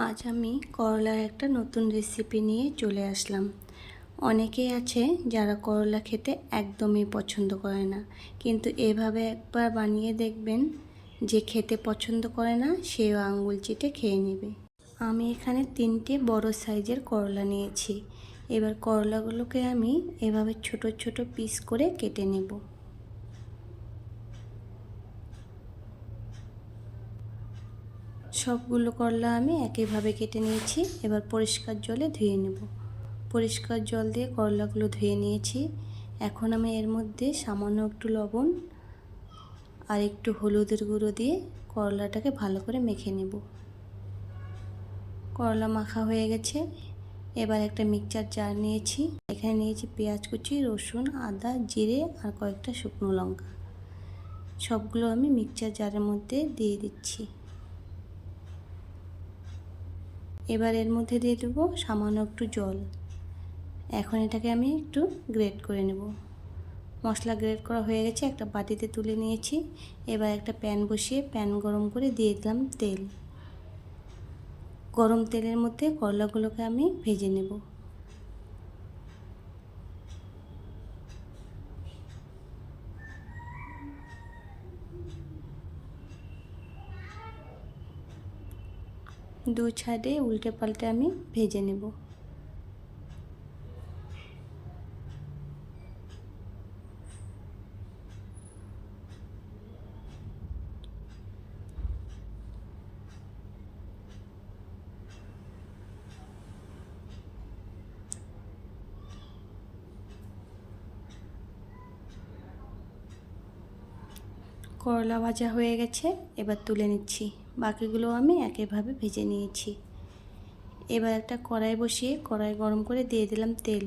আজ আমি করলার একটা নতুন রেসিপি নিয়ে চলে আসলাম। অনেকেই আছে যারা করলা খেতে একদমই পছন্দ করে না। কিন্তু এভাবে একবার বানিয়ে দেখবেন যে খেতে পছন্দ করে না, সেও আঙুল চিটে খেয়ে নেবে। আমি এখানে তিনটে বড় সাইজের করলা নিয়েছি। এবার করলাগুলোকে আমি এভাবে ছোট ছোট পিস করে কেটে নেব। সবগুলো করলা আমি একইভাবে কেটে নিয়েছি। এবার পরিষ্কার জলে ধুয়ে নেব। পরিষ্কার জল দিয়ে করলাগুলো ধুয়ে নিয়েছি। এখন আমি এর মধ্যে সামান্য একটু লবণ আর একটু হলুদের গুঁড়ো দিয়ে করলাটাকে ভালো করে মেখে নেব। করলা মাখা হয়ে গেছে। এবার একটা মিক্সচার জার নিয়েছি। এখানে নিয়েছি পেঁয়াজ কুচি, রসুন, আদা, জিরে আর কয়েকটা শুকনো লঙ্কা। সবগুলো আমি মিক্সচার জারের মধ্যে দিয়ে দিচ্ছি। এবার এর মধ্যে দিয়ে দেবো সামান্য একটু জল। এখন এটাকে আমি একটু গ্রেট করে নেব। মশলা গ্রেট করা হয়ে গেছে, একটা বাটিতে তুলে নিয়েছি। এবার একটা প্যান বসিয়ে প্যান গরম করে দিয়ে দিলাম তেল। গরম তেলের মধ্যে করলাগুলোকে আমি ভেজে নেব। দু ছাদে উল্টে পাল্টে আমি ভেজে নেব। করলা ভাজা হয়ে গেছে এবার তুলে নিচ্ছি। বাকিগুলো আমি একইভাবে ভেজে নিয়েছি। এবার একটা কড়াই বসিয়ে কড়াই গরম করে দিয়ে দিলাম তেল।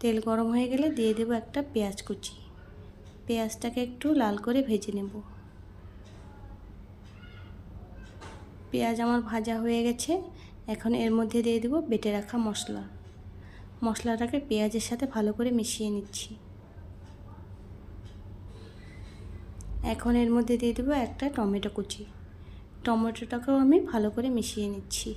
তেল গরম হয়ে গেলে দিয়ে দেবো একটা পেঁয়াজ কুচি। পেঁয়াজটাকে একটু লাল করে ভেজে নেব। পেঁয়াজ আমার ভাজা হয়ে গেছে। এখন এর মধ্যে দিয়ে দেবো বেটে রাখা মশলা। মশলাটাকে পেঁয়াজের সাথে ভালো করে মিশিয়ে নিচ্ছি। এখন এর মধ্যে দিয়ে দেবো একটা টমেটো কুচি। টমেটোটাকেও আমি ভালো করে মিশিয়ে নিচ্ছি।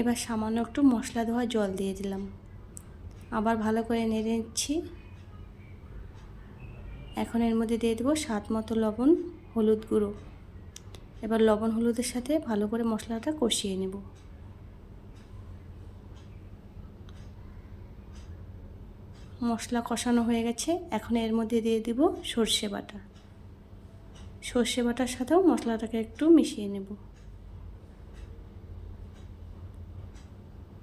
এবার সামান্য একটু মশলা ধোয়া জল দিয়ে দিলাম। আবার ভালো করে নেড়ে নিচ্ছি। এখন এর মধ্যে দিয়ে দেবো স্বাদ মতো লবণ, হলুদ গুঁড়ো। এবার লবণ, হলুদের সাথে ভালো করে মশলাটা কষিয়ে নেব। মশলা কষানো হয়ে গেছে। এখন এর মধ্যে দিয়ে দিব সর্ষে বাটা। সর্ষে বাটার সাথেও মশলাটাকে একটু মিশিয়ে নেব।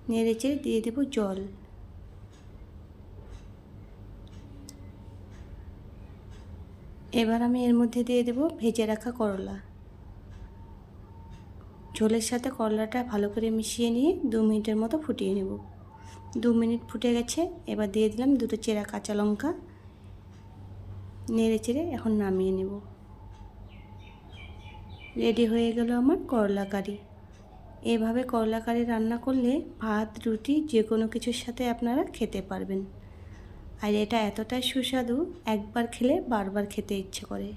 নেড়ে চেড়ে দিয়ে দেব জল। এবার আমি এর মধ্যে দিয়ে দেব ভেজে রাখা করলা। ঝোলের সাথে করলাটা ভালো করে মিশিয়ে নিয়ে দু মিনিটের মতো ফুটিয়ে নেব। দু মিনিট ফুটে গেছে, এবার দিয়ে দিলাম দুটো চেরা কাঁচা লঙ্কা। নেড়ে চেড়ে এখন নামিয়ে নেব। রেডি হয়ে গেল আমার করলা কারি। এভাবে করলা কারি রান্না করলে ভাত, রুটি যে কোনো কিছুর সাথে আপনারা খেতে পারবেন। আর এটা এতটাই সুস্বাদু, একবার খেলে বারবার খেতে ইচ্ছে করে।